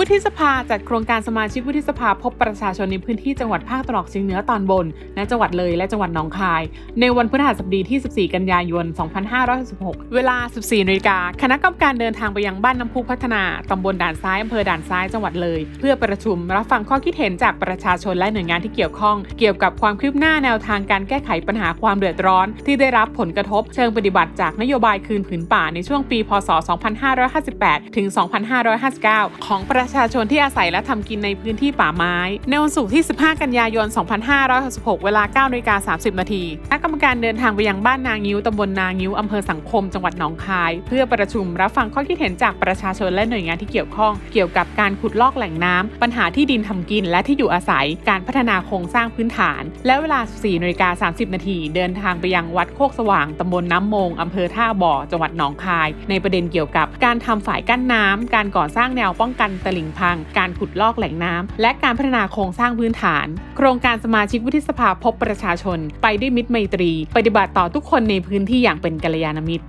วุฒิสภาจัดโครงการสมาชิกวุฒิสภาพบประชาชนในพื้นที่จังหวัดภาคตะวันออกเฉียงเหนือตอนบน และจังหวัดเลยและจังหวัดหนองคาย ในวันพฤหัสบดีที่ 14 กันยายน 2566 เวลา 14นาฬิกาคณะกรรมการเดินทางไปยังบ้านน้ำพุพัฒนาตำบลด่านซ้ายอำเภอด่านซ้ายจังหวัดเลย เพื่อประชุมรับฟังข้อคิดเห็นจากประชาชนและหน่วยงานที่เกี่ยวข้อง เกี่ยวกับความคืบหน้าแนวทางการแก้ไขปัญหาความเดือดร้อน ที่ได้รับผลกระทบ เชิงปฏิบัติจากนโยบายคืนผืนป่าในช่วงปี พศ 2558 ถึง 2559 ของประชาชนที่อาศัยและทำกินในพื้นที่ป่าไม้ ในวันศุกร์ที่ 15 กันยายน 2566 เวลา9นาฬิกา30 นาทีคณะกรรมการเดินทางไปยังบ้านนางิ้วตำบลนางิ้วอำเภอสังคม จังหวัดหนองคาย เพื่อประชุมรับฟังข้อคิดเห็นจากประชาชนและหน่วยงานที่เกี่ยวข้อง เกี่ยวกับการขุดลอกแหล่งน้ำปัญหาที่ดินทำกินและที่อยู่อาศัย การพัฒนาโครงสร้างพื้นฐาน และเวลา 14นาฬิกา30 นาทีเดินทางไปยังวัดโคกสว่างตำบลน้ำมงอำเภอท่าบ่อ จังหวัดหนองคาย ในประเด็นเกี่ยวกับการทำฝายกั้นน้ำการก่อสร้างแนวป้องกันตลิ่งพัง การขุดลอกแหล่งน้ำและการพัฒนาโครงสร้างพื้นฐาน โครงการสมาชิกวุฒิสภาพบประชาชน ไปด้วยมิตรไมตรี ปฏิบัติต่อทุกคนในพื้นที่อย่างเป็นกัลยาณมิตร